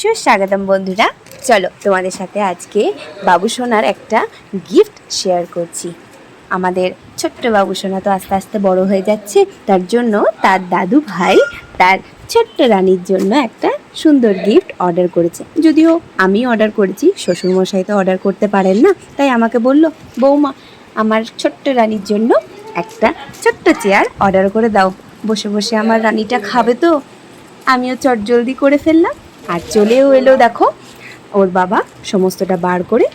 সুস্বাগতম বন্ধুরা। চলো তোমাদের সাথে আজকে বাবু সোনার একটা গিফট শেয়ার করছি। আমাদের ছোট্ট বাবু সোনা তো আস্তে আস্তে বড় হয়ে যাচ্ছে, তার জন্য তার দাদু ভাই তার ছোট্ট রানীর জন্য একটা সুন্দর গিফট অর্ডার করেছে। যদিও আমি অর্ডার করেছি, শ্বশুরমশাই তো অর্ডার করতে পারেন না, তাই আমাকে বলল, বৌমা, আমার ছোট্ট রানীর জন্য একটা ছোট্ট চেয়ার অর্ডার করে দাও। বসে বসে আমার রানীটা খাবে তো? আমিও চট জলদি করে ফেললাম। আর চলেও এলো দেখো। ওর বাবা সমস্তটা বার করে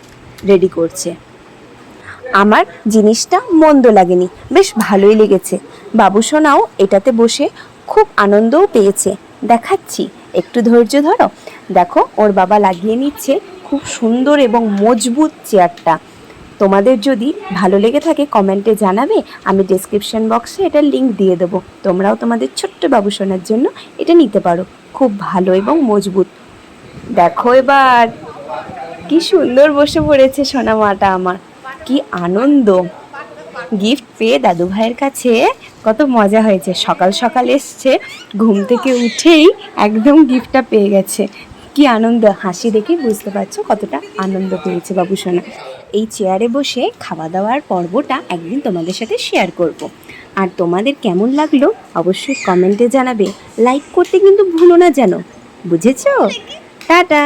রেডি করছে। আমার জিনিসটা মন্দ লাগেনি, বেশ ভালোই লেগেছে। বাবু সোনাও এটাতে বসে খুব আনন্দও পেয়েছে। দেখাচ্ছি, একটু ধৈর্য ধরো। দেখো, ওর বাবা লাগিয়ে নিচ্ছে খুব সুন্দর এবং মজবুত চেয়ারটা। তোমাদের যদি ভালো লেগে থাকে কমেন্টে জানাবে, আমি ডেসক্রিপশন বক্সে এটার লিংক দিয়ে দেবো। তোমরাও তোমাদের ছোট্ট বাবুসোনার জন্য এটা নিতে পারো। খুব ভালো এবং মজবুত। দেখো এবার, কি সুন্দর বসে পড়েছে সোনা মাটা আমার। কি আনন্দ। গিফট পেয়ে দাদু ভাইয়ের কাছে কত মজা হয়েছে। সকাল সকাল এসছে, ঘুম থেকে উঠেই একদম গিফটটা পেয়ে গেছে। কি আনন্দ, হাসি দেখে বুঝতে পারছ কতটা আনন্দ পেয়েছে বাবু সোনা। এই চেয়ারে বসে খাওয়া দাওয়ার পর্বটা একদিন তোমাদের সাথে শেয়ার করব। আর তোমাদের কেমন লাগল অবশ্যই কমেন্টে জানাবে। লাইক করতে কিন্তু ভুলো না যেন। বুঝেছ? টাটা।